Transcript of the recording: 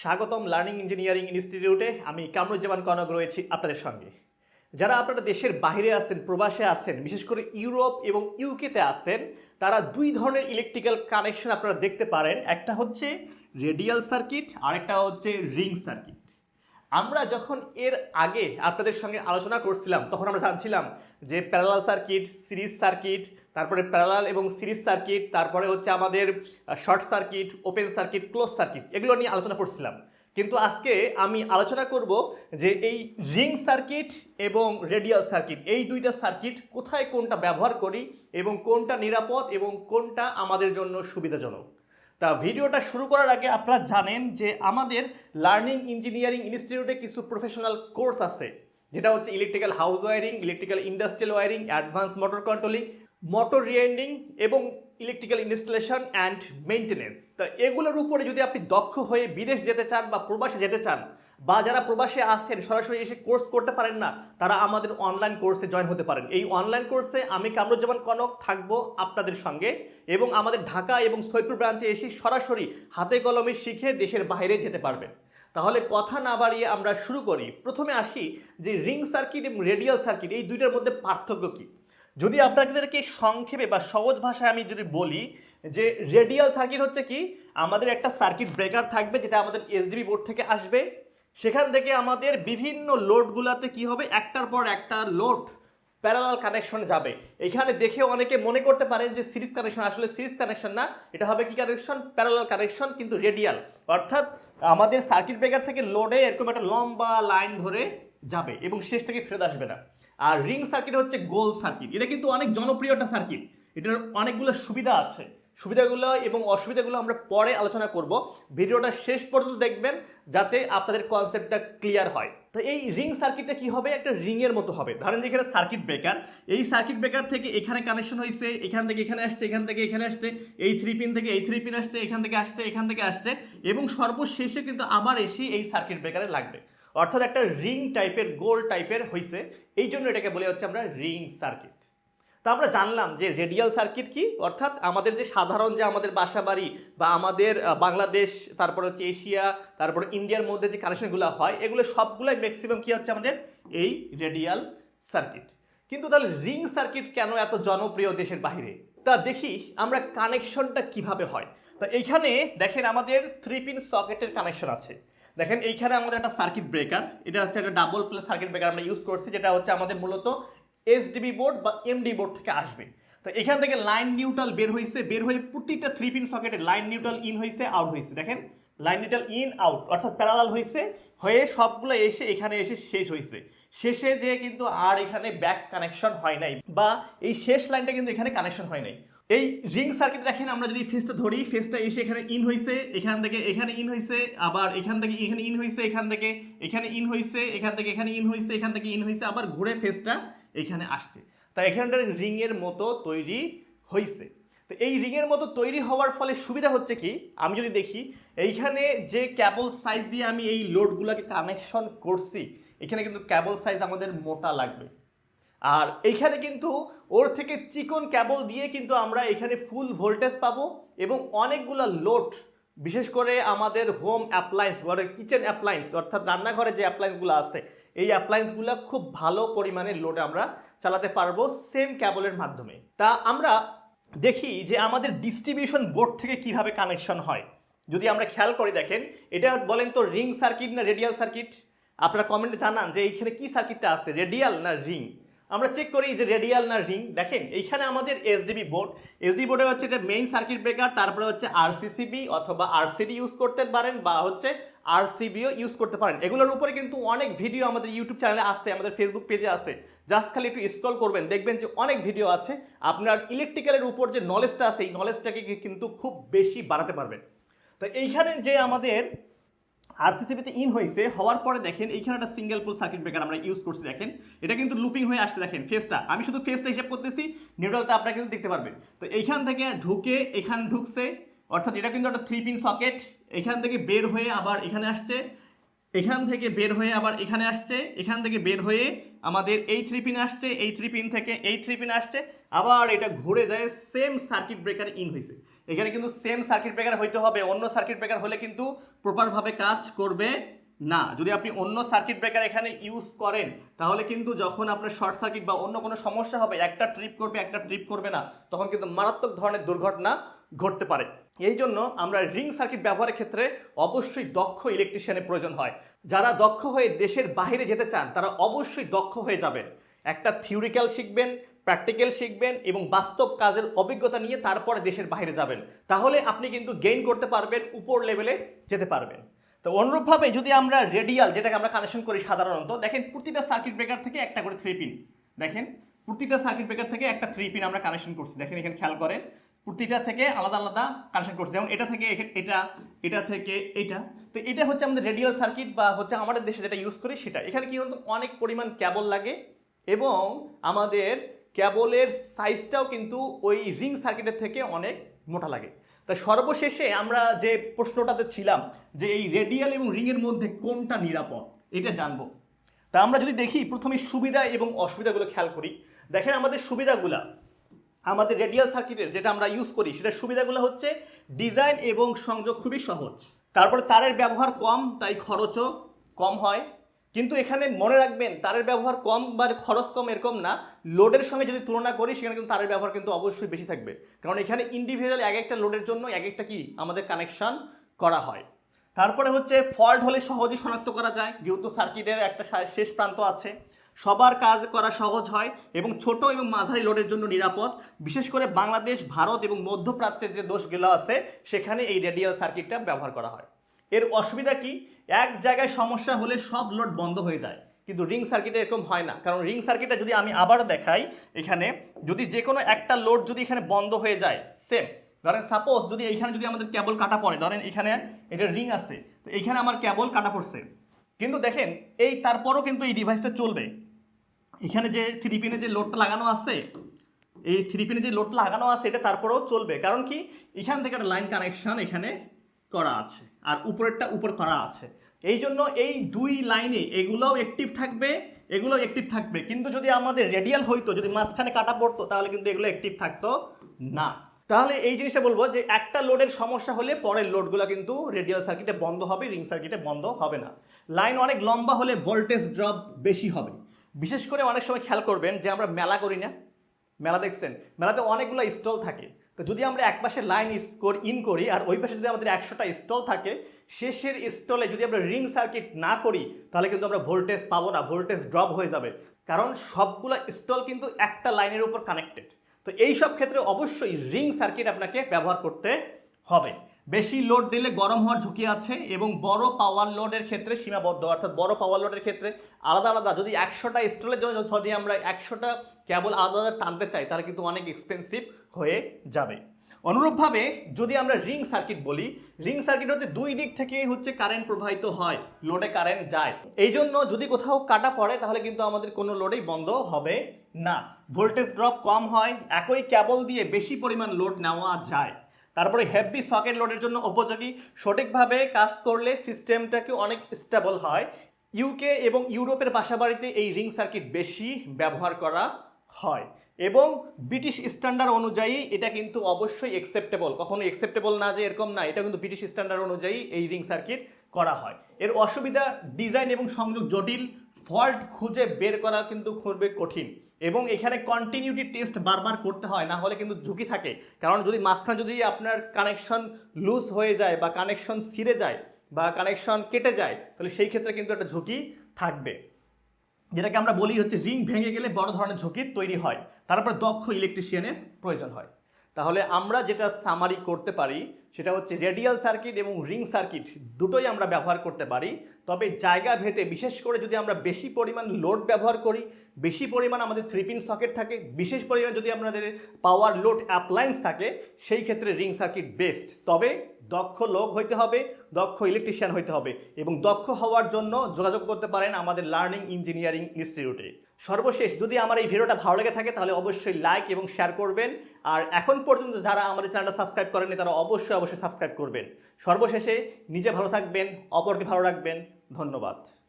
স্বাগতম learning engineering ইনস্টিটিউটে। আমি কামরুজ্জামান কনক রয়েছি আপনাদের সঙ্গে। যারা আপনারা দেশের বাইরে আছেন, প্রবাসে আছেন, বিশেষ করে ইউরোপ এবং ইউকেতে আছেন, তারা দুই ধরনের ইলেকট্রিক্যাল কানেকশন আপনারা দেখতে পারেন। একটা হচ্ছে রেডিয়াল সার্কিট আরেকটা হচ্ছে রিং সার্কিট আমরা যখন এর আগে আপনাদের সঙ্গে আলোচনা করছিলাম, তখন আমরা জানছিলাম যে প্যারালাল সার্কিট সিরিজ সার্কিট তারপরে প্যারালাল এবং সিরিজ সার্কিট, তারপরে হচ্ছে আমাদের short circuit, open circuit, close circuit, এগুলো নিয়ে আলোচনা করছিলাম। কিন্তু আজকে আমি আলোচনা করব যে এই রিং সার্কিট এবং রেডিয়াল সার্কিট, এই দুইটা সার্কিট কোথায় কোনটা ব্যবহার করি এবং কোনটা নিরাপদ এবং কোনটা আমাদের জন্য সুবিধাজনক। তা ভিডিওটা শুরু করার আগে আপনারা জানেন যে আমাদের লার্নিং ইঞ্জিনিয়ারিং ইনস্টিটিউটে কিছু প্রফেশনাল কোর্স আছে, যেটা হচ্ছে electrical house wiring, electrical industrial wiring advance motor controlling motor rewinding এবং ইলেকট্রিক্যাল ইনস্টলেশন অ্যান্ড মেনটেনেন্স তা এগুলোর উপরে যদি আপনি দক্ষ হয়ে বিদেশ যেতে চান বা প্রবাসে যেতে চান, বা যারা প্রবাসে আসছেন, সরাসরি এসে কোর্স করতে পারেন না, তারা আমাদের অনলাইন কোর্সে জয়েন হতে পারেন। এই অনলাইন কোর্সে আমি কামরুজ্জামান কনক থাকব আপনাদের সঙ্গে এবং আমাদের ঢাকা এবং সৈয়দপুর ব্রাঞ্চে এসে সরাসরি হাতে কলমে শিখে দেশের বাইরে যেতে পারবেন। তাহলে কথা না বাড়িয়ে আমরা শুরু করি। প্রথমে আসি যে রিং সার্কিট এবং রেডিয়াল সার্কিট, এই দুইটার মধ্যে পার্থক্য কী? যদি আপনাদেরকে সংক্ষেপে বা সহজ ভাষায় আমি যদি বলি যে রেডিয়াল সার্কিট হচ্ছে কি? আমাদের একটা সার্কিট ব্রেকার থাকবে যেটা আমাদের এসডিবি বোর্ড থেকে আসবে। সেখান থেকে আমাদের বিভিন্ন লোডগুলোতে কি হবে? একটার পর একটা লোড প্যারালাল কানেকশন যাবে। এখানে দেখে অনেকে মনে করতে পারেন যে সিরিজ কানেকশন আসলে সিরিজ কানেকশন না। এটা হবে কি কানেকশন প্যারালাল কানেকশন কিন্তু রেডিয়াল অর্থাৎ আমাদের সার্কিট ব্রেকার থেকে লোডে এরকম একটা লম্বা লাইন ধরে যাবে এবং শেষ থেকে ফেরত আসবে না। আর রিং সার্কিট হচ্ছে গোল সার্কিট। এটা কিন্তু অনেক জনপ্রিয় একটা সার্কিট। এটার অনেকগুলো সুবিধা আছে। সুবিধাগুলো এবং অসুবিধাগুলো আমরা পরে আলোচনা করব। ভিডিওটা শেষ পর্যন্ত দেখবেন যাতে আপনাদের কনসেপ্টটা ক্লিয়ার হয়। তো এই রিং সার্কিটটা কি হবে? একটা রিংয়ের মতো হবে। ধরেন যে এখানে সার্কিট ব্রেকার এই সার্কিট ব্রেকার থেকে এখানে কানেকশন হয়েছে এখান থেকে এখানে আসছে, এখান থেকে এখানে আসছে, এই থ্রি পিন থেকে এই থ্রি পিন আসছে, এখান থেকে আসছে, এখান থেকে আসছে এবং সর্বশেষে কিন্তু আবার এসে এই সার্কিট ব্রেকারে লাগবে। অর্থাৎ একটা রিং টাইপের, গোল টাইপের হয়েছে এই জন্য এটাকে বলে হচ্ছে আমরা রিং সার্কিট। তা আমরা জানলাম যে রেডিয়াল সার্কিট কি? অর্থাৎ আমাদের যে সাধারণ যে আমাদের বাসা বাড়ি বা আমাদের বাংলাদেশ, তারপর হচ্ছে এশিয়া, তারপর ইন্ডিয়ার মধ্যে যে কানেকশনগুলো হয়, এগুলো সবগুলোই ম্যাক্সিমাম কি হচ্ছে আমাদের? এই রেডিয়াল সার্কিট। কিন্তু তাহলে রিং সার্কিট কেন এত জনপ্রিয় দেশের বাইরে তা দেখি আমরা কানেকশনটা কীভাবে হয়। তা এইখানে দেখেন আমাদের থ্রি পিন সকেটের কানেকশন আছে। দেখেন এইখানে আমাদের একটা সার্কিট ব্রেকার এটা হচ্ছে একটা ডাবল প্লে সার্কিট ব্রেকার আমরা ইউজ করছি, যেটা হচ্ছে আমাদের মূলত এসডিবি বোর্ড বা এমডি বোর্ড থেকে আসবে। তো এখান থেকে লাইন নিউট্রাল বের হয়েছে বের হয়ে প্রতিটা থ্রি পিন সকেটে লাইন নিউট্রাল ইন হয়েছে আউট হয়েছে দেখেন লাইন নিউট্রাল ইন আউট অর্থাৎ প্যারালাল হয়েছে হয়ে সবগুলো এসে এখানে এসে শেষ হয়েছে শেষে যে কিন্তু আর এখানে ব্যাক কানেকশন হয় নাই, বা এই শেষ লাইনটা কিন্তু এখানে কানেকশন হয় নাই। এই রিং সার্কিট দেখেন, আমরা যদি ফেসটা ধরি ফেসটা এসে এখানে ইন হয়েছে এখান থেকে এখানে ইন হয়েছে আবার এখান থেকে এখানে ইন হয়েছে এখান থেকে এখানে ইন হয়েছে এখান থেকে এখানে ইন হয়েছে এখান থেকে ইন হয়েছে আবার ঘুরে ফেসটা এখানে আসছে। তা এখানটার রিংয়ের মতো তৈরি হয়েছে তো এই রিংয়ের মতো তৈরি হওয়ার ফলে সুবিধা হচ্ছে কি? আমি যদি দেখি, এইখানে যে ক্যাবল সাইজ দিয়ে আমি এই লোডগুলোকে কানেকশন করছি, এখানে কিন্তু ক্যাবল সাইজ আমাদের মোটা লাগবে। আর এইখানে কিন্তু ওর থেকে চিকন ক্যাবল দিয়ে কিন্তু আমরা এখানে ফুল ভোল্টেজ পাবো এবং অনেকগুলো লোড বিশেষ করে আমাদের হোম অ্যাপ্লায়েন্স বা কিচেন অ্যাপ্লায়েন্স অর্থাৎ রান্নাঘরে যে অ্যাপ্লায়েন্সগুলো আছে, এই অ্যাপ্লায়েন্সগুলো খুব ভালো পরিমাণে লোড আমরা চালাতে পারব সেম ক্যাবলের মাধ্যমে। তা আমরা দেখি যে আমাদের ডিস্ট্রিবিউশন বোর্ড থেকে কীভাবে কানেকশন হয়। যদি আমরা খেয়াল করে দেখেন, এটা বলেন তো রিং সার্কিট না রেডিয়াল সার্কিট আপনারা কমেন্টে জানান যে এইখানে কি সার্কিটটা আছে রেডিয়াল না রিং আমরা চেক করি যে রেডিয়াল না রিং দেখেন, এইখানে আমাদের এসডিবি বোর্ড এসডি বোর্ডে হচ্ছে এটা মেইন সার্কিট ব্রেকার তারপরে হচ্ছে আরসিসিবি অথবা আরসিডি ইউজ করতে পারেন বা হচ্ছে আরসিবিও ইউজ করতে পারেন। এগুলোর উপরে কিন্তু অনেক ভিডিও আমাদের ইউটিউব চ্যানেলে আছে আমাদের ফেসবুক পেজে আছে জাস্ট খালি একটু স্ক্রল করবেন, দেখবেন যে অনেক ভিডিও আছে। আপনার ইলেকট্রিক্যালের উপর যে নলেজটা আছে, এই নলেজটাকে কিন্তু খুব বেশি বাড়াতে পারবেন। তো এইখানে যে আমাদের আরসিসিবিতে ইন হয়েছে, হওয়ার পরে দেখেন এইখানে একটা সিঙ্গেল পুল সার্কিট ব্রেকার আমরা ইউজ করছি, দেখেন। এটা কিন্তু লুপিং হয়ে আসছে, দেখেন ফেসটা আমি শুধু ফেসটা হিসেব করতেছি নিউডলটা আপনারা কিন্তু দেখতে পারবেন। তো এইখান থেকে ঢুকে, এখানে ঢুকছে, অর্থাৎ এটা কিন্তু একটা থ্রি পিন সকেট এখান থেকে বের হয়ে আবার এখানে আসছে। এখান থেকে বের হয়ে আবার এখানে আসছে, এখান থেকে বের হয়ে আমাদের এই থ্রি পিন আসছে, এই থ্রি পিন থেকে এই থ্রি পিন আসছে, আবার এটা ঘুরে যায় সেম সার্কিট ব্রেকার ইন হয়েছে এখানে কিন্তু সেম সার্কিট ব্রেকার হইতে হবে, অন্য সার্কিট ব্রেকার হলে কিন্তু প্রপারভাবে কাজ করবে না। যদি আপনি অন্য সার্কিট ব্রেকার এখানে ইউজ করেন, তাহলে কিন্তু যখন আপনার শর্ট সার্কিট বা অন্য কোনো সমস্যা হবে, একটা ট্রিপ করবে, একটা ট্রিপ করবে না, তখন কিন্তু মারাত্মক ধরনের দুর্ঘটনা ঘটতে পারে। এই জন্য আমরা রিং সার্কিট ব্যবহারের ক্ষেত্রে অবশ্যই দক্ষ ইলেকট্রিশিয়ানের প্রয়োজন হয়। যারা দক্ষ হয়ে দেশের বাইরে যেতে চান, তারা অবশ্যই দক্ষ হয়ে যাবেন। একটা থিওরিক্যাল শিখবেন প্র্যাকটিক্যাল শিখবেন এবং বাস্তব কাজের অভিজ্ঞতা নিয়ে তারপরে দেশের বাইরে যাবেন। তাহলে আপনি কিন্তু গেইন করতে পারবেন, উপর লেভেলে যেতে পারবেন। তো অনুরূপভাবে যদি আমরা রেডিয়াল যেটাকে আমরা কানেকশন করি সাধারণত, দেখেন প্রতিটা সার্কিট ব্রেকার থেকে একটা করে থ্রি পিন দেখেন, প্রতিটা সার্কিট ব্রেকার থেকে একটা থ্রি পিন আমরা কানেকশন করছি। দেখেন এখানে খেয়াল করেন প্রতিটা থেকে আলাদা আলাদা কানেকশন করছে। যেমন এটা থেকে এটা এটা থেকে এটা তো এটা হচ্ছে আমাদের রেডিয়াল সার্কিট বা হচ্ছে আমাদের দেশে যেটা ইউজ করি সেটা। এখানে কি বলতো অনেক পরিমাণ ক্যাবল লাগে এবং আমাদের ক্যাবলের সাইজটাও কিন্তু ওই রিং সার্কিটের থেকে অনেক মোটা লাগে। তা সর্বশেষে আমরা যে প্রশ্নটাতে ছিলাম যে এই রেডিয়াল এবং রিংয়ের মধ্যে কোনটা নিরাপদ, এটা জানব। তা আমরা যদি দেখি প্রথমে সুবিধা এবং অসুবিধাগুলো খেয়াল করি। দেখেন আমাদের সুবিধাগুলা। আমাদের রেডিয়াল সার্কিটের যেটা আমরা ইউজ করি, সেটার সুবিধাগুলো হচ্ছে ডিজাইন এবং সংযোগ খুবই সহজ। তারপরে তারের ব্যবহার কম, তাই খরচও কম হয়। কিন্তু এখানে মনে রাখবেন, তারের ব্যবহার কম বা খরচ কম এরকম না। লোডের সঙ্গে যদি তুলনা করি, সেখানে কিন্তু তারের ব্যবহার কিন্তু অবশ্যই বেশি থাকবে। কারণ এখানে ইন্ডিভিজুয়াল এক একটা লোডের জন্য এক একটা কি, আমাদের কানেকশন করা হয়। তারপরে হচ্ছে ফল্ট হলে সহজেই শনাক্ত করা যায়, যেহেতু সার্কিটের একটা শেষ প্রান্ত আছে। সবার কাজ করা সহজ হয় এবং ছোট এবং মাঝারি লোডের জন্য নিরাপদ। বিশেষ করে বাংলাদেশ, ভারত এবং মধ্যপ্রাচ্যের যে দোষগুলো আছে, সেখানে এই রেডিয়াল সার্কিটটা ব্যবহার করা হয়। এর অসুবিধা কি? এক জায়গায় সমস্যা হলে সব লোড বন্ধ হয়ে যায়। কিন্তু রিং সার্কিটে এরকম হয় না। কারণ রিং সার্কিটে যদি আমি আবার দেখাই, এখানে যদি যে কোনো একটা লোড যদি এখানে বন্ধ হয়ে যায় সেম ধরেন সাপোজ যদি এইখানে যদি আমাদের কেবল কাটা পড়ে, ধরেন এখানে এটা রিং আছে, তো এইখানে আমার কেবল কাটা পড়ছে। কিন্তু দেখেন, এই তারপরও কিন্তু এই ডিভাইসটা চলবে। এখানে যে থ্রি পিনে যে লোডটা লাগানো আছে, এই থ্রি পিনে যে লোডটা লাগানো আছে, এটা তারপরেও চলবে। কারণ কি? এখান থেকে একটা লাইন কানেকশন এখানে করা আছে, আর উপরেরটা উপর করা আছে। এই জন্য এই দুই লাইনে এগুলোও অ্যাক্টিভ থাকবে এগুলো অ্যাক্টিভ থাকবে। কিন্তু যদি আমাদের রেডিয়াল হইতো, যদি মাঝখানে কাটা পড়তো, তাহলে কিন্তু এগুলো অ্যাক্টিভ থাকতো না। তাহলে এই জিনিসটা বলব যে একটা লোডের সমস্যা হলে পরের লোডগুলো কিন্তু রেডিয়াল সার্কিটে বন্ধ হবে রিং সার্কিটে বন্ধ হবে না। লাইন অনেক লম্বা হলে ভোল্টেজ ড্রপ বেশি হবে। বিশেষ করে অনেক সময় খেয়াল করবেন যে আমরা মেলা করি না। মেলা দেখছেন? মেলাতে অনেকগুলো স্টল থাকে। তো যদি আমরা এক পাশে লাইন স্কোর ইন করি আর ওই পাশে যদি আমাদের একশোটা স্টল থাকে, শেষের স্টলে যদি আমরা রিং সার্কিট না করি, তাহলে কিন্তু আমরা ভোল্টেজ পাবো না, ভোল্টেজ ড্রপ হয়ে যাবে। কারণ সবগুলো স্টল কিন্তু একটা লাইনের উপর কানেক্টেড। তো এই সব ক্ষেত্রে অবশ্যই রিং সার্কিট আপনাকে ব্যবহার করতে হবে। বেশি লোড দিলে গরম হওয়ার ঝুঁকি আছে এবং বড় পাওয়ার লোডের ক্ষেত্রে সীমাবদ্ধ, অর্থাৎ বড় পাওয়ার লোডের ক্ষেত্রে আলাদা আলাদা। যদি একশোটা স্টলের জন্য যদি আমরা একশোটা কেবল আলাদা আলাদা টানতে চাই, তাহলে কিন্তু অনেক এক্সপেন্সিভ হয়ে যাবে। অনুরূপভাবে যদি আমরা রিং সার্কিট বলি রিং সার্কিট হচ্ছে দুই দিক থেকে হচ্ছে কারেন্ট প্রবাহিত হয় লোডে কারেন্ট যায়। এই জন্য যদি কোথাও কাটা পড়ে, তাহলে কিন্তু আমাদের কোনো লোডেই বন্ধ হবে না। ভোল্টেজ ড্রপ কম হয়, একই কেবল দিয়ে বেশি পরিমাণ লোড নেওয়া যায়। তারপরে হেভি সকেট লোডের জন্য উপযোগী। সঠিকভাবে কাজ করলে সিস্টেমটাকে অনেক স্টেবল হয়। ইউকে এবং ইউরোপের বাসাবাড়িতে এই রিং সার্কিট বেশি ব্যবহার করা হয়। এবং ব্রিটিশ স্ট্যান্ডার্ড অনুযায়ী এটা কিন্তু অবশ্যই একসেপ্টেবল কখনো একসেপ্টেবল না যে এরকম না, এটা কিন্তু ব্রিটিশ স্ট্যান্ডার্ড অনুযায়ী এই রিং সার্কিট করা হয়। এর অসুবিধা ডিজাইন এবং সংযোগ জটিল। ফল্ট খুঁজে বের করা কিন্তু খুবই কঠিন এবং এখানে কন্টিনিউটি টেস্ট বারবার করতে হয়, না হলে কিন্তু ঝুঁকি থাকে। কারণ যদি মাঝখানে যদি আপনার কানেকশন লুজ হয়ে যায় বা কানেকশন ছিঁড়ে যায় বা কানেকশন কেটে যায়, তাহলে সেই ক্ষেত্রে কিন্তু একটা ঝুঁকি থাকবে। যেটাকে আমরা বলি হচ্ছে রিং ভেঙে গেলে বড় ধরনের ঝুঁকি তৈরি হয়। তারপর দক্ষ ইলেকট্রিশিয়ানের প্রয়োজন হয়। তাহলে আমরা যেটা সামারি করতে পারি, সেটা হচ্ছে রেডিয়াল সার্কিট এবং রিং সার্কিট দুটোই আমরা ব্যবহার করতে পারি। তবে জায়গা ভেদে, বিশেষ করে যদি আমরা বেশি পরিমাণ লোড ব্যবহার করি, বেশি পরিমাণ আমাদের থ্রি পিন সকেট থাকে, বিশেষ পরিমাণ যদি আমাদের পাওয়ার লোড অ্যাপ্লায়েন্স থাকে, সেই ক্ষেত্রে রিং সার্কিট বেস্ট তবে দক্ষ লোক হইতে হবে, দক্ষ ইলেকট্রিশিয়ান হইতে হবে এবং দক্ষ হওয়ার জন্য যোগাযোগ করতে পারেন আমাদের লার্নিং ইঞ্জিনিয়ারিং ইনস্টিটিউটে সর্বশেষ, যদি আমার এই ভিডিওটা ভালো লেগে থাকে তাহলে অবশ্যই লাইক এবং শেয়ার করবেন। আর এখন পর্যন্ত যারা আমাদের চ্যানেলটা সাবস্ক্রাইব করেননি, তারা অবশ্যই অবশ্যই সাবস্ক্রাইব করবেন। সর্বশেষে নিজে ভালো থাকবেন, অপরকে ভালো রাখবেন। ধন্যবাদ।